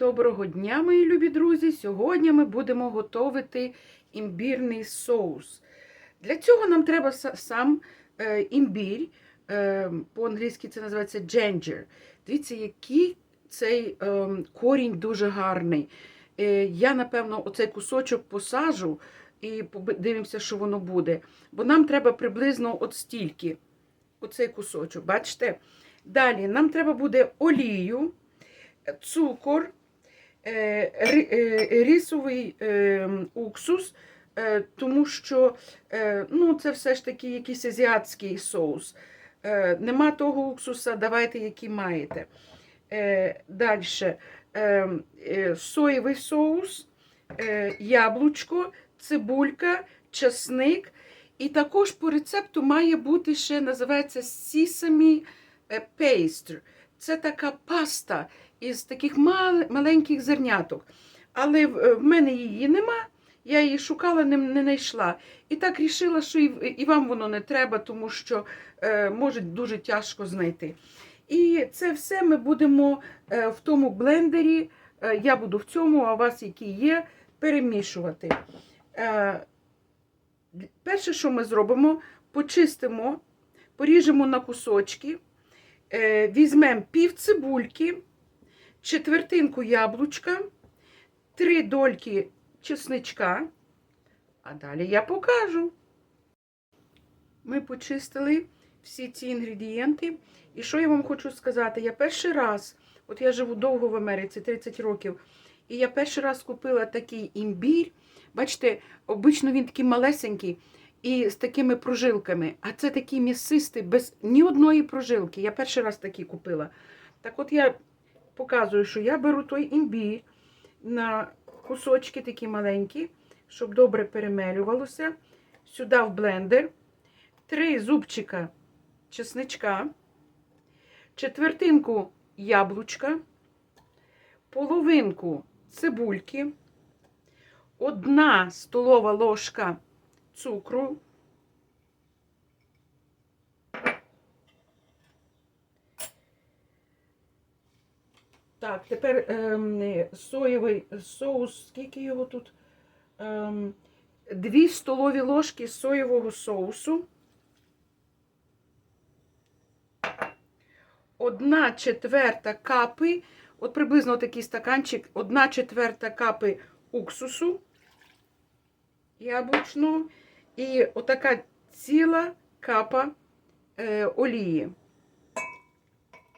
Доброго дня, мої любі друзі! Сьогодні ми будемо готувати імбірний соус. Для цього нам треба сам е, імбір, е, по-англійськи це називається ginger. Дивіться, який цей е, корінь дуже гарний. Я, напевно, оцей кусочок посажу і подивимося, що воно буде. Бо нам треба приблизно от стільки. Оцей кусочок, бачите? Далі нам треба буде олію, цукор, рисовий е, уксус, е, тому що е, ну, це все ж таки якийсь азіатський соус. Е, Нема того уксуса, давайте, який маєте. Е, Далі соєвий соус, е, яблучко, цибулька, часник. І також по рецепту має бути ще називається sesame е, paste. Це така паста із таких мал- маленьких зерняток. Але в, е, мене її нема. Я її шукала, не, не знайшла. І так рішила, що і, і вам воно не треба, тому що е, може дуже тяжко знайти. І це все ми будемо е, в тому блендері. е, я буду в цьому, а у вас який є, перемішувати. Е, перше, що ми зробимо, почистимо, поріжемо на кусочки, е, візьмемо пів цибульки, четвертинку яблучка, три дольки чесничка, а далі я покажу. Ми почистили всі ці інгредієнти. І що я вам хочу сказати? Я перший раз, от я живу довго в Америці, 30 років, і я перший раз купила такий імбір. Бачите, обично він такий малесенький і з такими прожилками, а це такий м'ясистий, без ні одної прожилки. Я перший раз такий купила. Так от я показую, що я беру той імбір на кусочки такі маленькі, щоб добре перемелювалося. Сюди в блендер. Три зубчика чесничка, четвертинку яблучка, половинку цибульки, одна столова ложка цукру, Так, тепер ем, соєвий соус, скільки його тут? Ем, дві столові ложки соєвого соусу. Одна четверта капи, от приблизно такий стаканчик, одна четверта капи уксусу яблучного і отака ціла капа е, олії.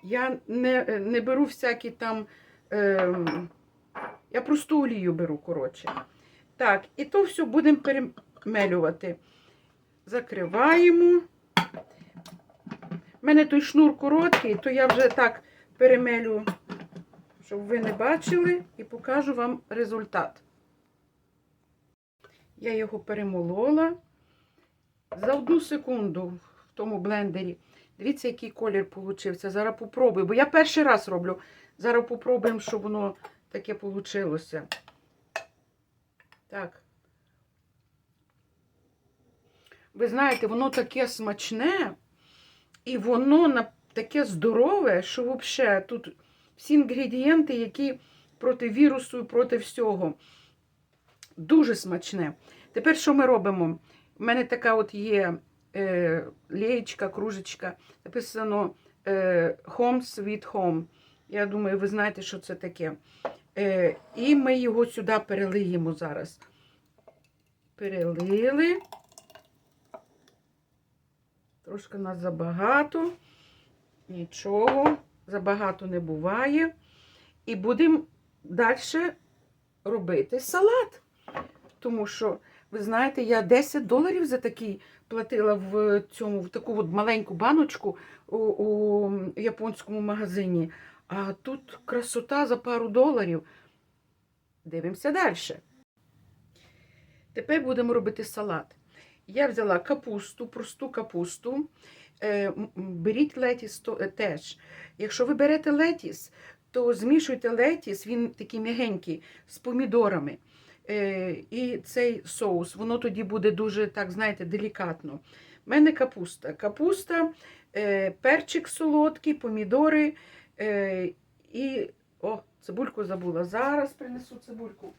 Я не, не беру всякі там, е, я просту олію беру, коротше. Так, і то все будемо перемелювати. Закриваємо. У мене той шнур короткий, то я вже так перемелю, щоб ви не бачили, і покажу вам результат. Я його перемолола за одну секунду в тому блендері. Дивіться, який колір получився. Зараз попробую, бо я перший раз роблю. Зараз попробуємо, щоб воно таке вийшло. Так. Ви знаєте, воно таке смачне, і воно таке здорове, що взагалі тут всі інгредієнти, які проти вірусу і проти всього. Дуже смачне. Тепер що ми робимо? У мене така от є е, леєчка, кружечка, написано е, Home Sweet Home. Я думаю, ви знаєте, що це таке. Е, і ми його сюди перелиємо зараз. Перелили. Трошки нас забагато. Нічого, забагато не буває. І будемо далі робити салат. Тому що, ви знаєте, я 10 доларів за такий платила в цьому, в таку от маленьку баночку у, у японському магазині. А тут красота за пару доларів. Дивимося далі. Тепер будемо робити салат. Я взяла капусту, просту капусту. Е, Беріть летіс е, теж. Якщо ви берете летіс, то змішуйте летіс, він такий м'ягенький, з помідорами. Е, І цей соус, воно тоді буде дуже, так, знаєте, делікатно. У мене капуста. Капуста, е, перчик солодкий, помідори е, і о, Цибульку забула. Зараз принесу цибульку.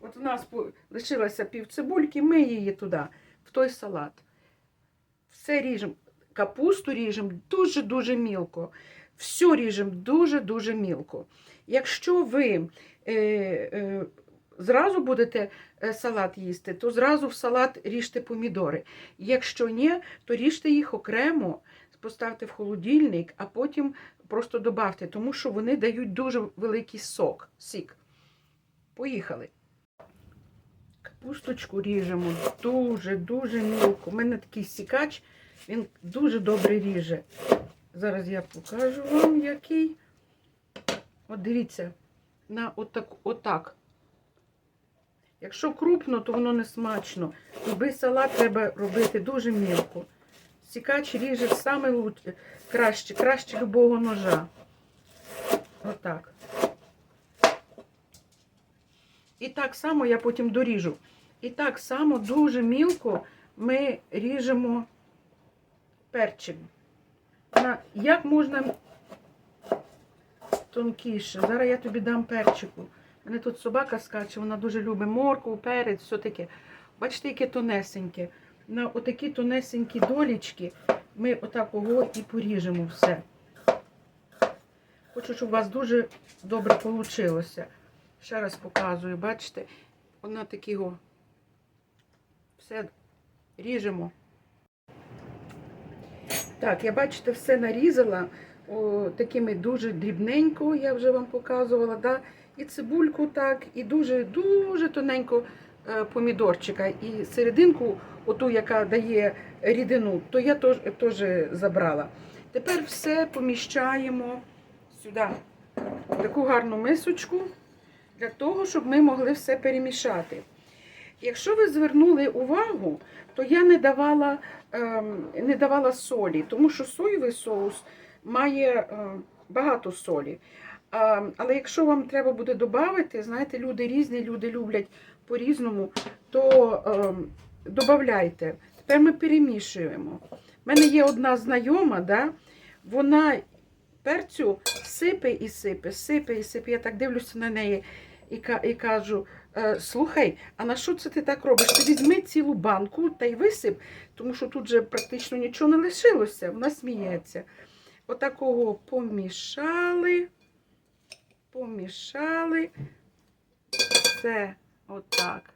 От у нас лишилося пів цибульки, ми її туди, в той салат. Все ріжемо. Капусту ріжемо дуже-дуже мілко. Все ріжемо дуже-дуже мілко. Якщо ви зразу будете е, салат їсти, то зразу в салат ріжте помідори. Якщо ні, то ріжте їх окремо, поставте в холодильник, а потім просто добавте, тому що вони дають дуже великий сок, сік. Поїхали. Капусточку ріжемо дуже-дуже мілко. У мене такий сікач, він дуже добре ріже. Зараз я покажу вам, який. От дивіться, на отак, отак. Якщо крупно, то воно не смачно. Любий салат треба робити дуже мілко. Сікач ріже саме луч- краще, краще любого ножа. Отак. І так само я потім доріжу. І так само дуже мілко ми ріжемо перчик. Як можна тонкіше. Зараз я тобі дам перчику. У мене тут собака скаче, вона дуже любить моркву, перець, все таке. Бачите, яке тонесеньке. На отакі тонесенькі долічки ми отакого і поріжемо все. Хочу, щоб у вас дуже добре вийшло. Ще раз показую, бачите? Вона такого. Все ріжемо. Так, я бачите, все нарізала о, такими дуже дрібненько, я вже вам показувала. Да? І цибульку так, і дуже-дуже тоненько е, помідорчика. І серединку, оту, яка дає рідину, то я теж, забрала. Тепер все поміщаємо сюди, в таку гарну мисочку, для того, щоб ми могли все перемішати. Якщо ви звернули увагу, то я не давала, ем, не давала солі, тому що соєвий соус має е, багато солі. Але якщо вам треба буде додати, знаєте, люди різні, люди люблять по-різному, то ем, додавайте. Тепер ми перемішуємо. У мене є одна знайома, да, вона перцю сипе і сипе, сипе і сипе. Я так дивлюся на неї і, і кажу: «Е, слухай, а на що це ти так робиш? Ти візьми цілу банку та й висип, тому що тут же практично нічого не лишилося. Вона сміється. Отакого помішали, помішали. Все отак.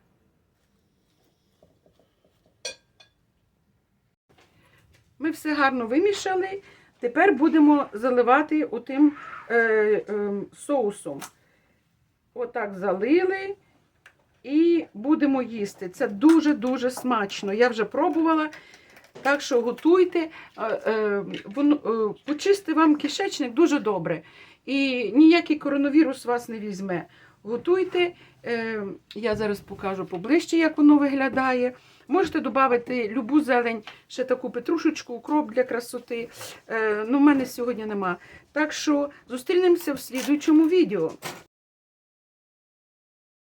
Ми все гарно вимішали. Тепер будемо заливати отим е, е, соусом. Отак залили і будемо їсти. Це дуже-дуже смачно. Я вже пробувала. Так що готуйте, Е, е, е, почисти вам кишечник дуже добре. І ніякий коронавірус вас не візьме. Готуйте. Я зараз покажу поближче, як воно виглядає. Можете додати любу зелень, ще таку петрушечку, укроп для красоти. Ну, в мене сьогодні нема. Так що зустрінемося в слідуючому відео.